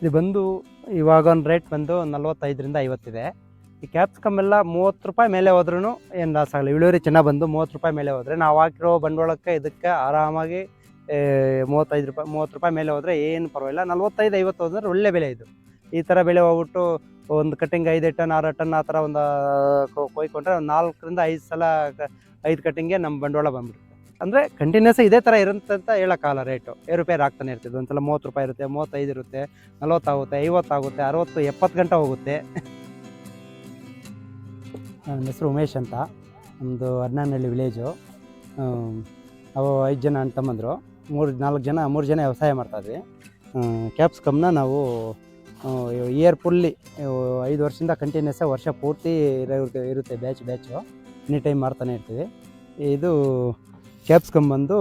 ಇದು ಬಂದು ಇವಾಗ ಒಂದು ರೇಟ್ ಬಂದು ನಲ್ವತ್ತೈದರಿಂದ ಐವತ್ತಿದೆ. ಈ ಕ್ಯಾಪ್ಸಿಕಮ್ ಎಲ್ಲ ಮೂವತ್ತು ರೂಪಾಯಿ ಮೇಲೆ ಹೋದ್ರೂ ಏನು ಲಾಸ್ ಆಗಲ್ಲ. ಇಳುವರಿ ಚೆನ್ನಾಗಿ ಬಂದು ಮೂವತ್ತು ರೂಪಾಯಿ ಮೇಲೆ ಹೋದರೆ ನಾವು ಹಾಕಿರೋ ಬಂಡವಾಳಕ್ಕೆ ಇದಕ್ಕೆ ಆರಾಮಾಗಿ ಮೂವತ್ತೈದು ರೂಪಾಯಿ, ಮೂವತ್ತು ರೂಪಾಯಿ ಮೇಲೆ ಹೋದರೆ ಏನು ಪರವಾಗಿಲ್ಲ. ನಲ್ವತ್ತೈದು, ಐವತ್ತು ಹೋದ್ರೆ ಒಳ್ಳೆ ಬೆಲೆ ಇದು. ಈ ಥರ ಬೆಲೆ ಹೋಗ್ಬಿಟ್ಟು ಒಂದು ಕಟ್ಟಿಂಗ್ ಐದು ಟನ್, ಆರು ಟನ್ ಆ ಥರ ಒಂದು ಕೊಯ್ಕೊಂಡ್ರೆ ನಾಲ್ಕರಿಂದ ಐದು ಸಲ ಐದು ಕಟ್ಟಿಂಗ್ಗೆ ನಮ್ಮ ಬಂಡವಾಳ ಬಂದ್ಬಿಡುತ್ತೆ. ಅಂದರೆ ಕಂಟಿನ್ಯೂಸ್ ಇದೇ ಥರ ಇರುತ್ತೆ ಅಂತ ಹೇಳೋಕ್ಕಾಗಲ್ಲ ರೇಟು ಏರುಪೇರು ಆಗ್ತಾನೆ ಇರ್ತದೆ. ಒಂದ್ಸಲ ಮೂವತ್ತು ರೂಪಾಯಿ ಇರುತ್ತೆ, ಮೂವತ್ತೈದು ಇರುತ್ತೆ ನಲ್ವತ್ತಾಗುತ್ತೆ ಐವತ್ತಾಗುತ್ತೆ ಅರವತ್ತು, ಎಪ್ಪತ್ತು ಗಂಟೆ ಹೋಗುತ್ತೆ. ನನ್ನ ಹೆಸರು ಉಮೇಶ್ ಅಂತ. ನಮ್ಮದು ಅರ್ನಾನಳ್ಳಿ ವಿಲೇಜು ಅವು ಐದು ಜನ ಅಣ್ಣ ತಮ್ಮಂದರು. ಮೂರು, ನಾಲ್ಕು ಜನ, ಮೂರು ಜನ ವ್ಯವಸಾಯ ಮಾಡ್ತಾಯಿದ್ವಿ ಕ್ಯಾಪ್ಸಿಕಮ್ನ ನಾವು ಇಯರ್ ಫುಲ್ಲಿ ಐದು ವರ್ಷದಿಂದ ಕಂಟಿನ್ಯೂಸ್ ವರ್ಷ ಪೂರ್ತಿ ಇರುತ್ತೆ ಇರುತ್ತೆ ಬ್ಯಾಚ್ ಬ್ಯಾಚು ಎನಿ ಟೈಮ್ ಮಾಡ್ತಾನೆ ಇರ್ತೀವಿ. ಇದು ಕ್ಯಾಪ್ಸಿಕಮ್ ಬಂದು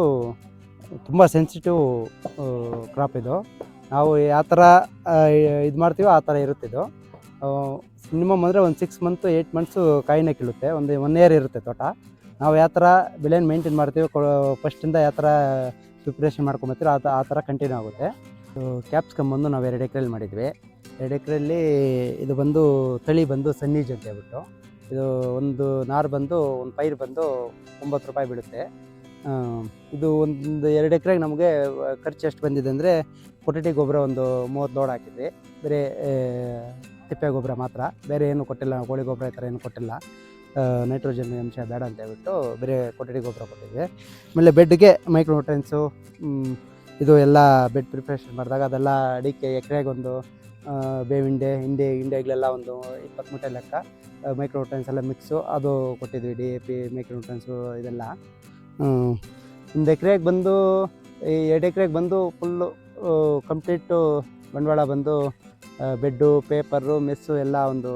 ತುಂಬ ಸೆನ್ಸಿಟಿವ್ ಕ್ರಾಪ್ ಇದು. ನಾವು ಯಾವ ಥರ ಇದು ಮಾಡ್ತೀವೋ ಆ ಥರ ಇರುತ್ತೆ ಇದು. ಮಿನಿಮಮ್ ಅಂದರೆ ಒಂದು ಸಿಕ್ಸ್ ಮಂತ್ ಏಯ್ಟ್ ಮಂತ್ಸು ಕಾಯಿನೇ ಕೀಳುತ್ತೆ. ಒಂದು ಒನ್ ಇಯರ್ ಇರುತ್ತೆ ತೋಟ. ನಾವು ಯಾವ ಥರ ಬೆಳೆನ ಮೇಂಟೈನ್ ಮಾಡ್ತೀವಿ ಫಸ್ಟಿಂದ ಯಾವ ಥರ ಪ್ರಿಪ್ರೇಷನ್ ಮಾಡ್ಕೊಂಬತ್ತೀರೋ ಆ ಆ ಥರ ಕಂಟಿನ್ಯೂ ಆಗುತ್ತೆ. ಕ್ಯಾಪ್ಸ್ಕಮ್ ಬಂದು ನಾವು ಎರಡು ಎಕರೆಯಲ್ಲಿ ಮಾಡಿದ್ವಿ. ಎರಡು ಎಕರೆಯಲ್ಲಿ ಇದು ಬಂದು, ತಳಿ ಬಂದು ಸನ್ನಿ ಅಂತ ಹೇಳ್ಬಿಟ್ಟು. ಇದು ಒಂದು ನಾರು ಬಂದು, ಒಂದು ಪೈರು ಬಂದು ಒಂಬತ್ತು ರೂಪಾಯಿ ಬೀಳುತ್ತೆ. ಇದು ಒಂದು ಎರಡು ಎಕರೆಗೆ ನಮಗೆ ಖರ್ಚು ಎಷ್ಟು ಬಂದಿದೆ ಅಂದರೆ ಕೊಟ್ಟಿಗೆ ಗೊಬ್ಬರ ಒಂದು ಮೂವತ್ತು ಲೋಡ್ ಹಾಕಿದ್ವಿ. ಬೇರೆ ತಿಪ್ಪೆ ಗೊಬ್ಬರ ಮಾತ್ರ. ಬೇರೆ ಏನು ಕೊಟ್ಟಿಲ್ಲ ಕೋಳಿ ಗೊಬ್ಬರ ಈ ಥರ ಏನು ಕೊಟ್ಟಿಲ್ಲ. ನೈಟ್ರೋಜನ್ ಅಂಶ ಬೇಡ ಅಂತ ಹೇಳ್ಬಿಟ್ಟು ಬೇರೆ ಕೊಠಡಿ ಗೊಬ್ಬರ ಕೊಟ್ಟಿದ್ವಿ. ಆಮೇಲೆ ಬೆಡ್ಗೆ ಮೈಕ್ರೋನ್ಯೂಟ್ರೆನ್ಸು ಇದು ಎಲ್ಲ ಬೆಡ್ ಪ್ರಿಪ್ರೇಷನ್ ಮಾಡಿದಾಗ ಅದೆಲ್ಲ ಅಡಿಕೆ ಎಕರೆಗೆ ಒಂದು ಆ, ಬೇವಿಂಡೆ ಹಿಂಡೆ ಹಿಂಡೆಗಳೆಲ್ಲ ಒಂದು ಇಪ್ಪತ್ತು ಮೂಟೆ ಲೆಕ್ಕ ಮೈಕ್ರೋನ್ಯೂಟ್ರೆನ್ಸ್ ಎಲ್ಲ ಮಿಕ್ಸು ಅದು ಕೊಟ್ಟಿದ್ವಿ ಡಿ ಎ ಪಿ ಮೈಕ್ರೋನ್ಯೂಟ್ರೆನ್ಸು ಇದೆಲ್ಲ. ಒಂದು ಎಕರೆಗೆ ಬಂದು, ಈ ಎರಡು ಎಕರೆಗೆ ಬಂದು ಫುಲ್ಲು ಕಂಪ್ಲೀಟು ಬಂಡವಾಳ ಬಂದು ಬೆಡ್ಡು ಪೇಪರು ಮೆಸ್ಸು ಎಲ್ಲ ಒಂದು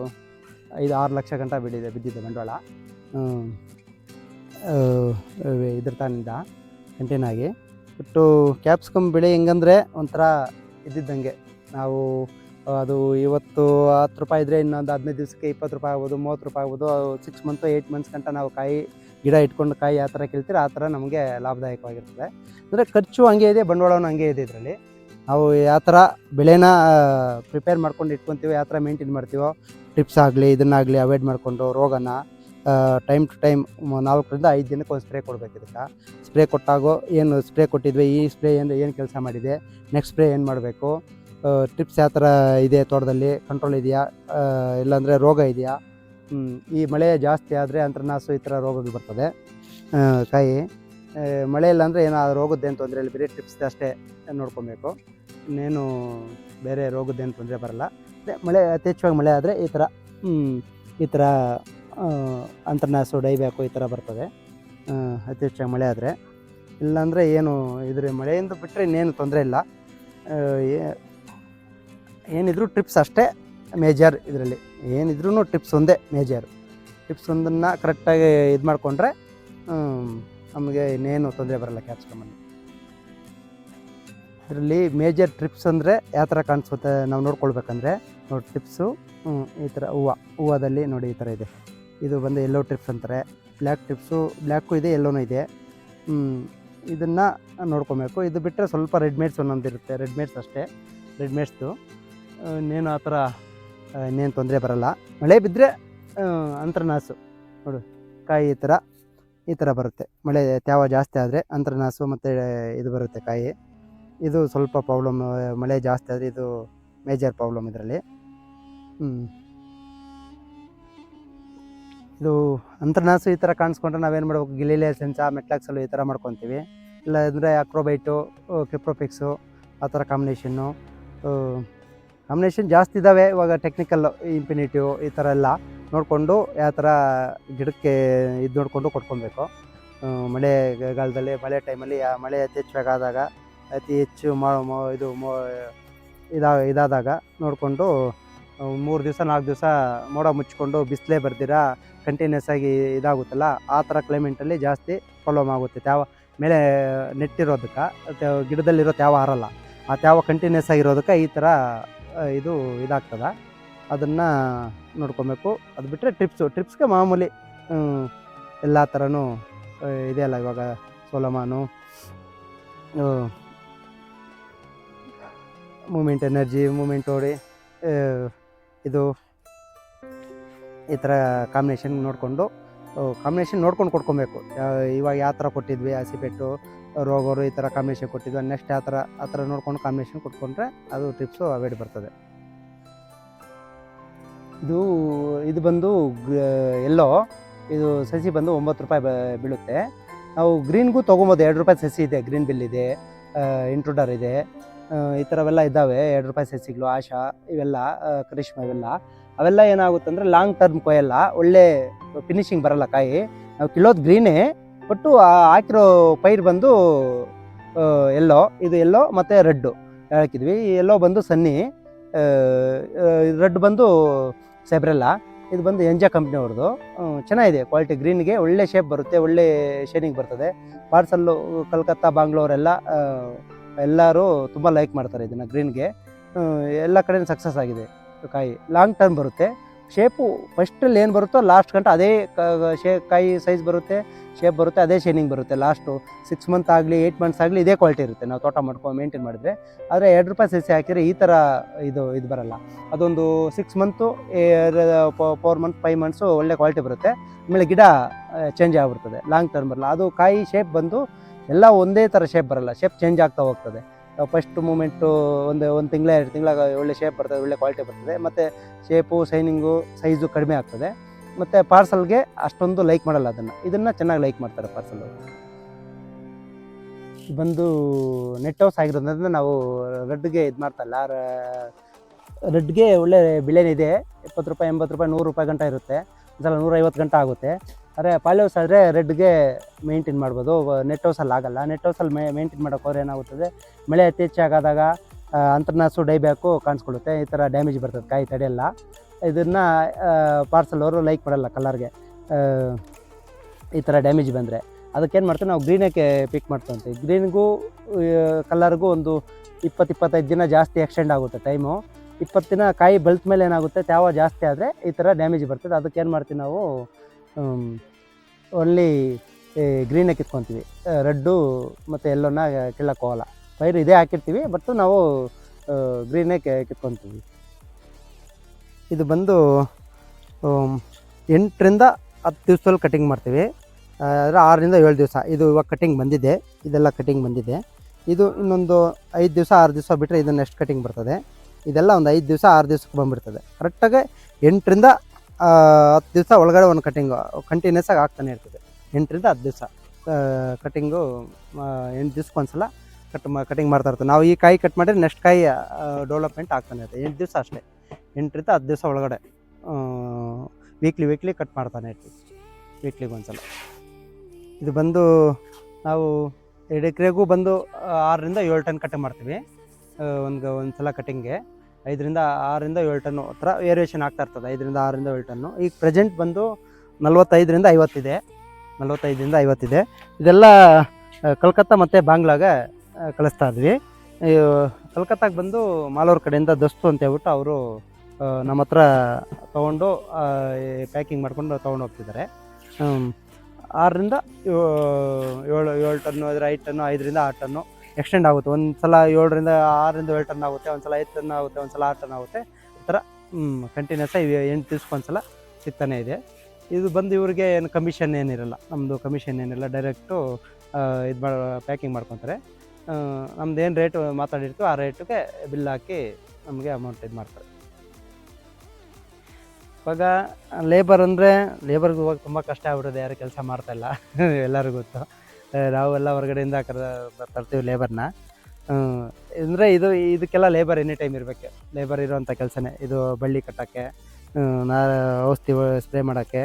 ಐದು ಆರು ಲಕ್ಷ ಗಂಟ ಬಿದ್ದಿದೆ ಬಿದ್ದಿದೆ ಬಂಡವಾಳ. ಇದ್ರ ತಾನಿಂದ ಕಂಟಿನ್ಯೂ ಆಗಿ ಒಟ್ಟು ಕ್ಯಾಪ್ಸಿಕಮ್ ಬೆಳೆ ಹೆಂಗಂದರೆ ಒಂಥರ ಇದ್ದಿದ್ದಂಗೆ. ನಾವು, ಅದು ಇವತ್ತು ಹತ್ತು ರೂಪಾಯಿ ಇದ್ದರೆ ಇನ್ನೊಂದು ಹದಿನೈದು ದಿವಸಕ್ಕೆ ಇಪ್ಪತ್ತು ರೂಪಾಯಿ ಆಗ್ಬೋದು, ಮೂವತ್ತು ರೂಪಾಯಿ ಆಗ್ಬೋದು ಸಿಕ್ಸ್ ಮಂತು ಏಯ್ಟ್ ಮಂತ್ಸ್ ಗಂಟ ನಾವು ಕಾಯಿ ಗಿಡ ಇಟ್ಕೊಂಡು ಕಾಯಿ ಆ ಥರ ಕೀಳ್ತೀರ ಆ ಥರ ನಮಗೆ ಲಾಭದಾಯಕವಾಗಿರ್ತದೆ. ಅಂದರೆ ಖರ್ಚು ಹಂಗೆ ಇದೆ ಬಂಡವಾಳವೂ ಹಂಗೆ ಇದೆ ಇದರಲ್ಲಿ. ನಾವು ಯಾವ ಥರ ಬೆಳೆನ ಪ್ರಿಪೇರ್ ಮಾಡ್ಕೊಂಡು ಇಟ್ಕೊತೀವೋ, ಯಾವ ಥರ ಮೇಂಟೈನ್ ಮಾಡ್ತೀವೋ ಟಿಪ್ಸ್ ಆಗಲಿ, ಇದನ್ನಾಗಲಿ ಅವಾಯ್ಡ್ ಮಾಡಿಕೊಂಡು ರೋಗನ ಟೈಮ್ ಟು ಟೈಮ್ ನಾಲ್ಕರಿಂದ ಐದು ದಿನಕ್ಕೆ ಒಂದು ಸ್ಪ್ರೇ ಕೊಡಬೇಕು ಇದಕ್ಕೆ. ಸ್ಪ್ರೇ ಕೊಟ್ಟಾಗೋ ಏನು ಸ್ಪ್ರೇ ಕೊಟ್ಟಿದ್ವಿ, ಈ ಸ್ಪ್ರೇ ಏನು ಏನು ಕೆಲಸ ಮಾಡಿದೆ ನೆಕ್ಸ್ಟ್ ಸ್ಪ್ರೇ ಏನು ಮಾಡಬೇಕು ಟಿಪ್ಸ್ ಯಾವ ಥರ ಇದೆ ತೋಟದಲ್ಲಿ ಕಂಟ್ರೋಲ್ ಇದೆಯಾ ಇಲ್ಲಾಂದರೆ ರೋಗ ಇದೆಯಾ ಈ ಮಳೆ ಜಾಸ್ತಿ ಆದರೆ ಅಂತರನಾಸು ಈ ಥರ ರೋಗಗಳು ಬರ್ತದೆ. ಕಾಯಿ. ಮಳೆ ಇಲ್ಲ ಅಂದರೆ ಏನೋ ರೋಗದ್ದು ರೋಗದ್ದೇನು ತೊಂದರೆ ಇಲ್ಲ, ಬರೀ ಟಿಪ್ಸ್ ಅಷ್ಟೇ ನೋಡ್ಕೊಬೇಕು. ಇನ್ನೇನು ಬೇರೆ ರೋಗದ್ದೇನು ತೊಂದರೆ ಬರಲ್ಲ. ಅದೇ ಮಳೆ ಯಥೇಚ್ಛವಾಗಿ ಮಳೆ ಆದರೆ ಈ ಥರ ಈ ಥರ ಅಂತರನಾಸು ಡೈಬ್ಯಾಕು ಈ ಥರ ಬರ್ತದೆ. ಅತಿ ಹೆಚ್ಚಾಗಿ ಮಳೆ ಆದರೆ. ಇಲ್ಲಾಂದರೆ ಏನು ಇದ್ರ ಮಳೆಯಿಂದ ಬಿಟ್ಟರೆ ಇನ್ನೇನು ತೊಂದರೆ ಇಲ್ಲ. ಏನಿದ್ರು ಟ್ರಿಪ್ಸ್ ಅಷ್ಟೇ. ಮೇಜರ್ ಇದರಲ್ಲಿ. ಏನಿದ್ರೂ ಟಿಪ್ಸ್ ಒಂದೇ, ಮೇಜರ್. ಟಿಪ್ಸ್ ಒಂದನ್ನು ಕರೆಕ್ಟಾಗಿ ಇದು ಮಾಡಿಕೊಂಡ್ರೆ ನಮಗೆ ಇನ್ನೇನು ತೊಂದರೆ ಬರಲ್ಲ ಕ್ಯಾಪ್ಸಿಕಮಲ್ಲಿ ಇದರಲ್ಲಿ ಮೇಜರ್ ಟ್ರಿಪ್ಸ್ ಅಂದರೆ ಯಾವ ಥರ ಕಾಣಿಸುತ್ತೆ ನಾವು ನೋಡ್ಕೊಳ್ಬೇಕಂದ್ರೆ, ನೋಡಿ ಟಿಪ್ಸು ಈ ಥರ ಹೂವು, ಹೂವದಲ್ಲಿ ನೋಡಿ ಈ ಥರ ಇದೆ. ಇದು ಬಂದು ಎಲ್ಲೋ ಟ್ರಿಪ್ಸ್ ಅಂತಾರೆ. ಬ್ಲ್ಯಾಕ್ ಟ್ರಿಪ್ಸು ಬ್ಲ್ಯಾಕು ಇದೆ ಎಲ್ಲೋನೂ ಇದೆ. ಇದನ್ನು ನೋಡ್ಕೊಬೇಕು. ಇದು ಬಿಟ್ಟರೆ ಸ್ವಲ್ಪ ರೆಡ್ಮೇಡ್ಸ್ ಒಂದೊಂದಿರುತ್ತೆ. ರೆಡ್ಮೇಡ್ಸ್ ಅಷ್ಟೇ. ರೆಡ್ಮೇಡ್ಸ್ದು ಇನ್ನೇನು ಆ ಥರ ಇನ್ನೇನು ತೊಂದರೆ ಬರಲ್ಲ. ಮಳೆ ಬಿದ್ದರೆ ಅಂತರ್ನಾಸು. ನೋಡು, ಕಾಯಿ ಈ ಥರ ಈ ಥರ ಬರುತ್ತೆ. ಮಳೆ ತ್ಯಾವ ಜಾಸ್ತಿ ಆದರೆ ಅಂತರ್ನಾಸು ಮತ್ತು, ಇದು ಬರುತ್ತೆ ಕಾಯಿ. ಇದು ಸ್ವಲ್ಪ ಪ್ರಾಬ್ಲಮ್ ಮಳೆ ಜಾಸ್ತಿ ಆದರೆ ಇದು ಮೇಜರ್ ಪ್ರಾಬ್ಲಮ್ ಇದರಲ್ಲಿ. ಇದು ಅಂತರ್ನಾಸು ಈ ಥರ ಕಾಣಿಸ್ಕೊಂಡ್ರೆ ನಾವೇನು ಮಾಡ್ಬೇಕು? ಗಿಲಿಲೆ ಸೆನ್ಸ ಮೆಟ್ಲಾಕ್ಸಲು ಈ ಥರ ಮಾಡ್ಕೊತೀವಿ. ಇಲ್ಲ ಅಂದರೆ ಅಕ್ರೋಬೈಟು ಕ್ರಿಪ್ರೋಪಿಕ್ಸು ಆ ಥರ ಕಾಂಬಿನೇಷನ್ನು ಕಾಂಬಿನೇಷನ್ ಜಾಸ್ತಿ ಇದ್ದಾವೆ ಇವಾಗ ಟೆಕ್ನಿಕಲ್ ಇಂಪಿನಿಟಿವ್ ಈ ಥರ ಎಲ್ಲ ನೋಡಿಕೊಂಡು ಯಾವ ಥರ ಗಿಡಕ್ಕೆ ಇದು ನೋಡಿಕೊಂಡು ಕೊಟ್ಕೊಬೇಕು. ಮಳೆಗಾಲದಲ್ಲಿ ಮಳೆ ಟೈಮಲ್ಲಿ ಮಳೆ ಅತಿ ಹೆಚ್ಚಾಗಾದಾಗ ಅತಿ ಹೆಚ್ಚು ಮಾ ಇದು ಇದಾ, ಇದಾದಾಗ ನೋಡಿಕೊಂಡು ಮೂರು ದಿವಸ, ನಾಲ್ಕು ದಿವಸ ಮೋಡ ಮುಚ್ಕೊಂಡು ಬಿಸಿಲೇ ಬರ್ದಿರ ಕಂಟಿನ್ಯೂಸ್ ಆಗಿ ಇದಾಗುತ್ತಲ್ಲ, ಆ ಥರ ಕ್ಲೈಮೇಟಲ್ಲಿ ಜಾಸ್ತಿ ಪ್ರಾಬ್ಲಮ್ ಆಗುತ್ತೆ. ತ್ಯಾವ ಮೇಲೆ ನೆಟ್ಟಿರೋದಕ್ಕೆ ಗಿಡದಲ್ಲಿರೋ ತ್ಯಾವ ಹಾರಲ್ಲ, ಆ ತ್ಯಾವ ಕಂಟಿನ್ಯೂಸ್ ಆಗಿರೋದಕ್ಕೆ ಈ ಥರ ಇದು ಇದಾಗ್ತದೆ. ಅದನ್ನು ನೋಡ್ಕೊಬೇಕು. ಅದು ಬಿಟ್ಟರೆ ಟ್ರಿಪ್ಸು ಟ್ರಿಪ್ಸ್ಗೆ ಮಾಮೂಲಿ ಎಲ್ಲ ಥರನೂ ಇದೆಯಲ್ಲ ಇವಾಗ ಸೋಲಮಾನು ಮೂಮೆಂಟ್ ಎನರ್ಜಿ, ಮೂಮೆಂಟ್ ಓಡಿ ಇದು ಈ ಥರ ಕಾಂಬಿನೇಷನ್ ನೋಡಿಕೊಂಡು ಕಾಂಬಿನೇಷನ್ ನೋಡ್ಕೊಂಡು ಕೊಡ್ಕೊಬೇಕು ಇವಾಗ ಯಾವ ಥರ ಕೊಟ್ಟಿದ್ವಿ ಹಸಿಪೆಟ್ಟು ರೋಗರು ಈ ಥರ ಕಾಂಬಿನೇಷನ್ ಕೊಟ್ಟಿದ್ವಿ ನೆಕ್ಸ್ಟ್ ಯಾವ ಥರ, ಆ ಥರ ನೋಡ್ಕೊಂಡು ಕಾಂಬಿನೇಷನ್ ಕೊಟ್ಕೊಂಡ್ರೆ ಅದು ಟ್ರಿಪ್ಸು ಅವಾಯ್ಡ್ ಬರ್ತದೆ. ಇದು ಇದು ಬಂದು ಎಲ್ಲೋ, ಇದು ಸಸಿ ಬಂದು ಒಂಬತ್ತು ರೂಪಾಯಿ ಬೀಳುತ್ತೆ. ನಾವು ಗ್ರೀನ್ಗೂ ತೊಗೊಬೋದು, ಎರಡು ರೂಪಾಯಿ ಸಸಿ ಇದೆ ಗ್ರೀನ್ ಬಿಲ್ ಇದೆ ಇಂಟ್ರೂಡರ್ ಇದೆ ಈ ಥರವೆಲ್ಲ ಇದ್ದಾವೆ, ಎರಡು ರೂಪಾಯಿ ಸಸಿಗಳು, ಆಶಾ, ಇವೆಲ್ಲ ಕರಿಷ್ಮಾ ಇವೆಲ್ಲ. ಅವೆಲ್ಲ ಏನಾಗುತ್ತೆ ಅಂದರೆ ಲಾಂಗ್ ಟರ್ಮ್ ಕೊಯ್ಯಲ್ಲ, ಒಳ್ಳೆ ಫಿನಿಶಿಂಗ್ ಬರಲ್ಲ ಕಾಯಿ. ನಾವು ಕಿಲೋದು ಗ್ರೀನೇ ಬಟ್ಟು ಹಾಕಿರೋ ಪೈರ್ ಬಂದು ಎಲ್ಲೋ ಇದು ಎಲ್ಲೋ ಮತ್ತು ರೆಡ್ಡು ಹಾಕಿದ್ವಿ. ಎಲ್ಲೋ ಬಂದು ಸನ್ನಿ ರೆಡ್ ಬಂದು ಸೆಬ್ರೆಲ್ಲ ಇದು ಬಂದು ಎಂಜಾ ಕಂಪ್ನಿಯವ್ರದ್ದು ಚೆನ್ನಾಗಿದೆ ಕ್ವಾಲಿಟಿ ಗ್ರೀನ್ಗೆ ಒಳ್ಳೆ ಶೇಪ್ ಬರುತ್ತೆ, ಒಳ್ಳೆ ಶೇನಿಂಗ್ ಬರ್ತದೆ. ಪಾರ್ಸಲ್ಲು ಕಲ್ಕತ್ತಾ ಬಾಂಗ್ಳೂರೆಲ್ಲ ಎಲ್ಲರೂ ತುಂಬ ಲೈಕ್ ಮಾಡ್ತಾರೆ ಇದನ್ನು ಗ್ರೀನ್ಗೆ ಎಲ್ಲ ಕಡೆ ಸಕ್ಸಸ್ ಆಗಿದೆ. ಕಾಯಿ ಲಾಂಗ್ ಟರ್ಮ್ ಬರುತ್ತೆ. ಶೇಪು ಫಸ್ಟಲ್ಲಿ ಏನು ಬರುತ್ತೋ ಲಾಸ್ಟ್ ಗಂಟ ಅದೇ ಶೇ, ಕಾಯಿ ಸೈಜ್ ಬರುತ್ತೆ ಶೇಪ್ ಬರುತ್ತೆ, ಅದೇ ಶೇನಿಂಗ್ ಬರುತ್ತೆ. ಲಾಸ್ಟು ಸಿಕ್ಸ್ ಮಂತ್ ಆಗಲಿ ಏಯ್ಟ್ ಮಂತ್ಸ್ ಆಗಲಿ ಇದೇ ಕ್ವಾಲಿಟಿ ಇರುತ್ತೆ. ನಾವು ತೋಟ ಮಾಡ್ಕೊಂಡು ಮೇಂಟೈನ್ ಮಾಡಿದ್ರೆ. ಆದರೆ ಎರಡು ರೂಪಾಯಿ ಸಸಿ ಹಾಕಿದರೆ ಈ ಥರ ಇದು ಇದು ಬರಲ್ಲ. ಅದೊಂದು six month four month five months ಒಳ್ಳೆ ಕ್ವಾಲಿಟಿ ಬರುತ್ತೆ. ಆಮೇಲೆ ಗಿಡ ಚೇಂಜ್ ಆಗಿಬಿಡ್ತದೆ. ಲಾಂಗ್ ಟರ್ಮ್ ಬರಲ್ಲ. ಅದು ಕಾಯಿ ಶೇಪ್ ಬಂದು ಎಲ್ಲ ಒಂದೇ ಥರ ಶೇಪ್ ಬರಲ್ಲ. ಶೇಪ್ ಚೇಂಜ್ ಆಗ್ತಾ ಹೋಗ್ತದೆ. ಫಸ್ಟ್ ಮೂಮೆಂಟು ಒಂದು ಒಂದು ತಿಂಗಳ, ಎರಡು ತಿಂಗಳಾಗ ಒಳ್ಳೆ ಶೇಪ್ ಬರ್ತದೆ, ಒಳ್ಳೆ ಕ್ವಾಲಿಟಿ ಬರ್ತದೆ. ಮತ್ತು ಶೇಪು ಶೈನಿಂಗು ಸೈಜು ಕಡಿಮೆ ಆಗ್ತದೆ. ಮತ್ತು ಪಾರ್ಸಲ್ಗೆ ಅಷ್ಟೊಂದು ಲೈಕ್ ಮಾಡಲ್ಲ ಅದನ್ನು. ಇದನ್ನು ಚೆನ್ನಾಗಿ ಲೈಕ್ ಮಾಡ್ತಾರೆ ಪಾರ್ಸಲ್ ಬಂದು ನೆಟ್ ಹೌಸ್ ಆಗಿರೋದ್ರಿಂದ ನಾವು ರೆಡ್ಗೆ ಇದು ಮಾಡ್ತಲ್ಲ ರೆಡ್ಗೆ ಒಳ್ಳೆ ಬೆಲೆನಿದೆ ಇಪ್ಪತ್ತು ರೂಪಾಯಿ, ಎಂಬತ್ತು ರೂಪಾಯಿ, ನೂರು ರೂಪಾಯಿ ಗಂಟ ಇರುತ್ತೆ. ಒಂದ್ಸಲ ನೂರೈವತ್ತು ಗಂಟೆ ಆಗುತ್ತೆ. ಆದರೆ ಪಾಲಿ ಹೌಸ್ ಆದರೆ ರೆಡ್ಗೆ ಮೇಂಟೈನ್ ಮಾಡ್ಬೋದು. ನೆಟ್ ಹೌಸಲ್ಲಿ ಆಗಲ್ಲ. ನೆಟ್ ಹೌಸಲ್ಲಿ ಮೇ ಮೇಂಟೈನ್ ಮಾಡೋಕೆ ಹೋದ್ರೆ ಏನಾಗುತ್ತದೆ? ಮಳೆ ಅತಿ ಹೆಚ್ಚಾಗಾದಾಗ ಅಂತರ್ನಾಸು ಡೈಬ್ಯಾಕು ಕಾಣಿಸ್ಕೊಳ್ಳುತ್ತೆ. ಈ ಥರ ಡ್ಯಾಮೇಜ್ ಬರ್ತದೆ ಕಾಯಿ ತಡೆಯಲ್ಲ. ಇದನ್ನು ಪಾರ್ಸಲ್ ಅವರು ಲೈಕ್ ಮಾಡಲ್ಲ ಕಲರ್ಗೆ ಈ ಥರ ಡ್ಯಾಮೇಜ್ ಬಂದರೆ. ಅದಕ್ಕೇನು ಮಾಡ್ತೀವಿ? ನಾವು ಗ್ರೀನಕ್ಕೆ ಪಿಕ್ ಮಾಡ್ಕೊತೀವಿ ಗ್ರೀನ್ಗೂ ಕಲರ್ಗೂ ಒಂದು ಇಪ್ಪತ್ತು, ಇಪ್ಪತ್ತೈದು ದಿನ ಜಾಸ್ತಿ ಎಕ್ಸ್ಟೆಂಡ್ ಆಗುತ್ತೆ ಟೈಮು ಇಪ್ಪತ್ತು ದಿನ ಕಾಯಿ ಬೆಳ್ತ ಮೇಲೆ ಏನಾಗುತ್ತೆ? ತ್ಯಾವ ಜಾಸ್ತಿ ಆದರೆ ಈ ಥರ ಡ್ಯಾಮೇಜ್ ಬರ್ತದೆ. ಅದಕ್ಕೆ ಏನು ಮಾಡ್ತೀವಿ ನಾವು? ಒನ್ಲಿ ಗ್ರೀನೇ ಕಿತ್ಕೊತೀವಿ. ರೆಡ್ಡು ಮತ್ತು ಎಲ್ಲೋನ ಕೀಳಕ್ಕೆ ಹೋಗಲ್ಲ. ಪೈರು ಇದೇ ಹಾಕಿರ್ತೀವಿ ಬಟ್ ನಾವು ಗ್ರೀನೇ ಕಿತ್ಕೊತೀವಿ. ಇದು ಬಂದು ಎಂಟರಿಂದ ಹತ್ತು ದಿವಸದಲ್ಲಿ ಕಟಿಂಗ್ ಮಾಡ್ತೀವಿ. ಅಂದರೆ ಆರರಿಂದ ಏಳು ದಿವಸ. ಇದು ಇವಾಗ ಕಟಿಂಗ್ ಬಂದಿದೆ. ಇದೆಲ್ಲ ಕಟಿಂಗ್ ಬಂದಿದೆ. ಇದು ಇನ್ನೊಂದು ಐದು ದಿವಸ, ಆರು ದಿವಸ ಬಿಟ್ಟರೆ ಇದು ನೆಕ್ಸ್ಟ್ ಕಟಿಂಗ್ ಬರ್ತದೆ. ಇದೆಲ್ಲ ಒಂದು ಐದು ದಿವಸ, ಆರು ದಿವಸಕ್ಕೆ ಬಂದ್ಬಿಡ್ತದೆ. ಕರೆಕ್ಟಾಗಿ ಎಂಟರಿಂದ ಹತ್ತು ದಿವಸ ಒಳಗಡೆ ಒಂದು ಕಟ್ಟಿಂಗು ಕಂಟಿನ್ಯೂಸ್ ಆಗಿ ಆಗ್ತಾನೆ ಇರ್ತದೆ. ಎಂಟರಿಂದ ಹತ್ತು ದಿವಸ ಕಟ್ಟಿಂಗು ಎಂಟು ದಿವ್ಸಕ್ಕೆ ಒಂದ್ಸಲ ಕಟ್ ಮಾ ಕಟಿಂಗ್ ಮಾಡ್ತಾ ಇರ್ತದೆ. ನಾವು ಈ ಕಾಯಿ ಕಟ್ ಮಾಡಿದ್ರೆ ನೆಕ್ಸ್ಟ್ ಕಾಯಿ ಡೆವಲಪ್ಮೆಂಟ್ ಆಗ್ತಾನೆ ಇರ್ತದೆ ಎಂಟು ದಿವಸ ಅಷ್ಟೇ. ಎಂಟರಿಂದ ಹತ್ತು ದಿವಸ ಒಳಗಡೆ ವೀಕ್ಲಿ ವೀಕ್ಲಿ ಕಟ್ ಮಾಡ್ತಾನೆ ಇರ್ತೀವಿ. ವೀಕ್ಲಿಗೆ ಒಂದ್ಸಲ. ಇದು ಬಂದು ನಾವು ಎರಡು ಎಕರೆಗೂ ಬಂದು ಆರರಿಂದ ಏಳು ಟನ್ ಕಟ್ ಮಾಡ್ತೀವಿ. ಒಂದು ಒಂದು ಸಲ ಕಟಿಂಗ್ಗೆ ಐದರಿಂದ ಆರರಿಂದ ಏಳು ಟನ್ನು ಹತ್ರ ವೇರಿಯೇಷನ್ ಆಗ್ತಾ ಇರ್ತದೆ. ಐದರಿಂದ ಆರರಿಂದ ಏಳು ಟನ್ನು. ಈಗ ಪ್ರೆಸೆಂಟ್ ಬಂದು ನಲ್ವತ್ತೈದರಿಂದ ಐವತ್ತಿದೆ. ನಲ್ವತ್ತೈದರಿಂದ ಐವತ್ತಿದೆ. ಇದೆಲ್ಲ ಕಲ್ಕತ್ತಾ ಮತ್ತು ಬಾಂಗ್ಲಾಗೆ ಕಳಿಸ್ತಾ ಇದ್ವಿ. ಕಲ್ಕತ್ತಾಗೆ ಬಂದು ಮಾಲೂರು ಕಡೆಯಿಂದ ದಸ್ತು ಅಂತ ಹೇಳ್ಬಿಟ್ಟು ಅವರು ನಮ್ಮ ಹತ್ರ ತೊಗೊಂಡು ಪ್ಯಾಕಿಂಗ್ ಮಾಡ್ಕೊಂಡು ತೊಗೊಂಡು ಹೋಗ್ತಿದ್ದಾರೆ. ಆರರಿಂದ ಏಳು ಏಳು ಟನ್ನು ಆದರೆ ಐದು ಟನ್ನು, ಐದರಿಂದ ಆರು ಟನ್ನು ಎಕ್ಸ್ಟೆಂಡ್ ಆಗುತ್ತೆ. ಒಂದು ಸಲ ಏಳರಿಂದ ಆರರಿಂದ ಏಳು ಟನ್ ಆಗುತ್ತೆ ಒಂದು ಸಲ ಐದು ಟನ್ ಆಗುತ್ತೆ ಒಂದು ಸಲ ಆರು ಟನ್ ಆಗುತ್ತೆ. ಈ ಥರ ಕಂಟಿನ್ಯೂಸ್ ಆಗಿ ಎಂಟು ದಿವ್ಸಕ್ಕೆ ಒಂದು ಸಲ ಸಿಗ್ತಾನೆ ಇದೆ. ಇದು ಬಂದು ಇವ್ರಿಗೆ ಏನು ಕಮಿಷನ್ ಏನಿರಲ್ಲ. ನಮ್ಮದು ಕಮಿಷನ್ ಏನಿಲ್ಲ ಡೈರೆಕ್ಟು ಇದು ಮಾಡಿ ಪ್ಯಾಕಿಂಗ್ ಮಾಡ್ಕೊತಾರೆ. ನಮ್ದು ಏನು ರೇಟು ಮಾತಾಡಿರ್ತೀವಿ ಆ ರೇಟಿಗೆ ಬಿಲ್ ಹಾಕಿ ನಮಗೆ ಅಮೌಂಟ್ ಇದು ಮಾಡ್ತಾರೆ. ಇವಾಗ ಲೇಬರ್ ಅಂದರೆ ಲೇಬರ್ಗೆ ಹೋಗಿ ತುಂಬ ಕಷ್ಟ ಆಗ್ಬಿಟ್ಟಿದೆ. ಯಾರು ಕೆಲಸ ಮಾಡ್ತಾಯಿಲ್ಲ ಎಲ್ಲರಿಗೂ ಗೊತ್ತು. ನಾವೆಲ್ಲ ಹೊರಗಡೆಯಿಂದ ಕರ ತರ್ತೀವಿ ಲೇಬರ್ನ ಅಂದರೆ ಇದು ಇದಕ್ಕೆಲ್ಲ ಲೇಬರ್ ಎನಿ ಟೈಮ್ ಇರಬೇಕು. ಲೇಬರ್ ಇರೋವಂಥ ಕೆಲಸನೇ. ಇದು ಬಳ್ಳಿ ಕಟ್ಟೋಕ್ಕೆ ನಾ ಔಷಧಿ ಸ್ಪ್ರೇ ಮಾಡೋಕ್ಕೆ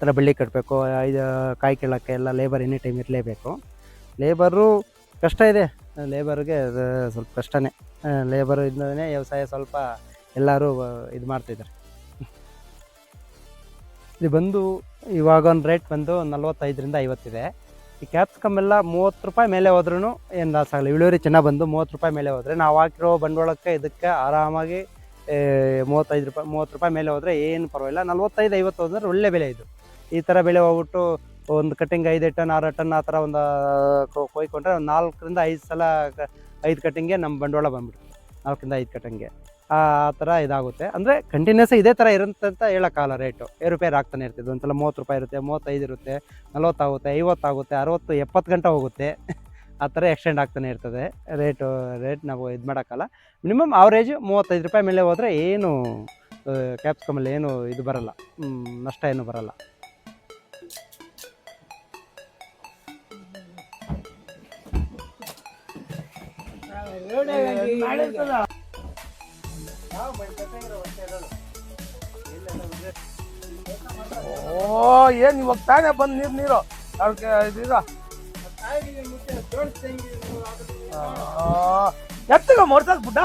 ಥರ ಬಳ್ಳಿ ಕಟ್ಟಬೇಕು ಇದು ಕಾಯಿ ಕೀಳೋಕ್ಕೆ ಎಲ್ಲ ಲೇಬರ್ ಎನಿ ಟೈಮ್ ಇರಲೇಬೇಕು. ಲೇಬರು ಕಷ್ಟ ಇದೆ. ಲೇಬರ್ಗೆ ಸ್ವಲ್ಪ ಕಷ್ಟನೇ. ಲೇಬರ್ ಇಂದನೇ ವ್ಯವಸಾಯ ಸ್ವಲ್ಪ ಎಲ್ಲರೂ ಇದು ಮಾಡ್ತಿದ್ದಾರೆ ಇದು ಬಂದು ಇವಾಗ ಒಂದು ರೇಟ್ ಬಂದು ನಲ್ವತ್ತೈದರಿಂದ ಐವತ್ತಿದೆ. ಈ ಕ್ಯಾಪ್ಸಿಕಮ್ ಎಲ್ಲ ಮೂವತ್ತು ರೂಪಾಯಿ ಮೇಲೆ ಹೋದ್ರೂ ಏನು ಲಾಸ್ ಆಗಲ್ಲ. ಇಳುವರಿ ಚೆನ್ನಾಗಿ ಬಂದು ಮೂವತ್ತು ರೂಪಾಯಿ ಮೇಲೆ ಹೋದರೆ ನಾವು ಹಾಕಿರೋ ಬಂಡವಾಳಕ್ಕೆ ಇದಕ್ಕೆ ಆರಾಮಾಗಿ ಮೂವತ್ತೈದು ರೂಪಾಯಿ, ಮೂವತ್ತು ರೂಪಾಯಿ ಮೇಲೆ ಹೋದರೆ ಏನು ಪರವಾಗಿಲ್ಲ. ನಲ್ವತ್ತೈದು ಐವತ್ತು ಹೋದ್ರೆ ಒಳ್ಳೆ ಬೆಲೆ ಇದು. ಈ ಥರ ಬೆಲೆ ಹೋಗ್ಬಿಟ್ಟು ಒಂದು ಕಟ್ಟಿಂಗ್ ಐದು ಟನ್ ಆರು ಟನ್ ಆ ಥರ ಒಂದು ಕೊಯ್ಕೊಂಡ್ರೆ ಒಂದು ನಾಲ್ಕರಿಂದ ಐದು ಸಲ, ಐದು ಕಟ್ಟಿಂಗೆ ನಮ್ಮ ಬಂಡವಾಳ ಬಂದ್ಬಿಡ್ತು ನಾಲ್ಕರಿಂದ ಐದು ಕಟ್ಟಂಗೆ ಆ ಥರ ಇದಾಗುತ್ತೆ ಅಂದರೆ ಕಂಟಿನ್ಯೂಸ್ ಇದೇ ಥರ ಅಂತ ಹೇಳೋಕ್ಕಾಗಲ್ಲ ರೇಟು ಏರುಪೇರು ಆಗ್ತಾನೆ ಇರ್ತದೆ ಒಂದ್ಸಲ ಮೂವತ್ತು ರೂಪಾಯಿ ಇರುತ್ತೆ ಮೂವತ್ತೈದು ಇರುತ್ತೆ ನಲ್ವತ್ತಾಗುತ್ತೆ ಐವತ್ತಾಗುತ್ತೆ ಅರವತ್ತು ಎಪ್ಪತ್ತು ಗಂಟೆ ಹೋಗುತ್ತೆ ಆ ಥರ ಎಕ್ಸ್ಟೆಂಡ್ ಆಗ್ತಾನೆ ಇರ್ತದೆ ರೇಟು ರೇಟ್ ನಾವು ಇದು ಮಾಡೋಕ್ಕಲ್ಲ ಮಿನಿಮಮ್ ಅವರೇಜು ಮೂವತ್ತೈದು ರೂಪಾಯಿ ಮೇಲೆ ಹೋದರೆ ಏನು ಕ್ಯಾಪ್ಸ್ಕಮಲ್ಲಿ ಏನು ಇದು ಬರಲ್ಲ ನಷ್ಟ ಏನು ಬರಲ್ಲ ಓ ಏನ್ ಇವಾಗ ತಾನೇ ಬಂದ್ ನೀರ್ ನೀರು? ಅದಕ್ಕೆ ಇದೀಗ ಎತ್ತಗ ಬಿಟ್ಟ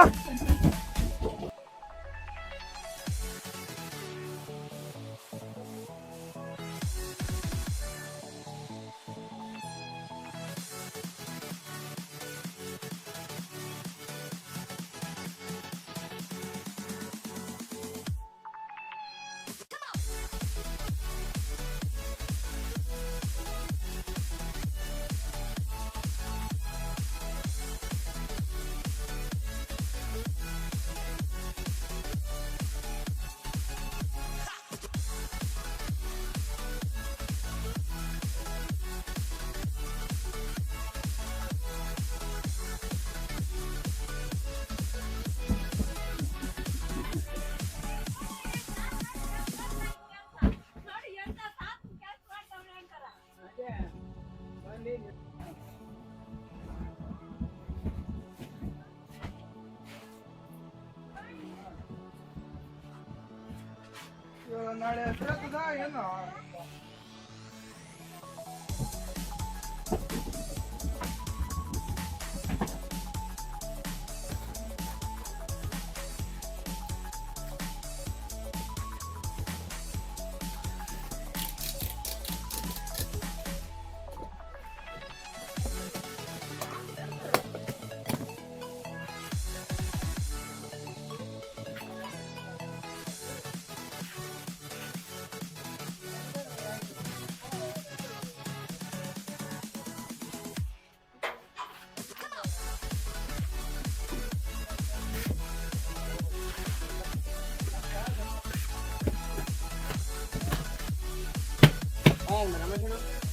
ನಾಳೆ ಸೇರ್ತದ ಏನು Mình đã.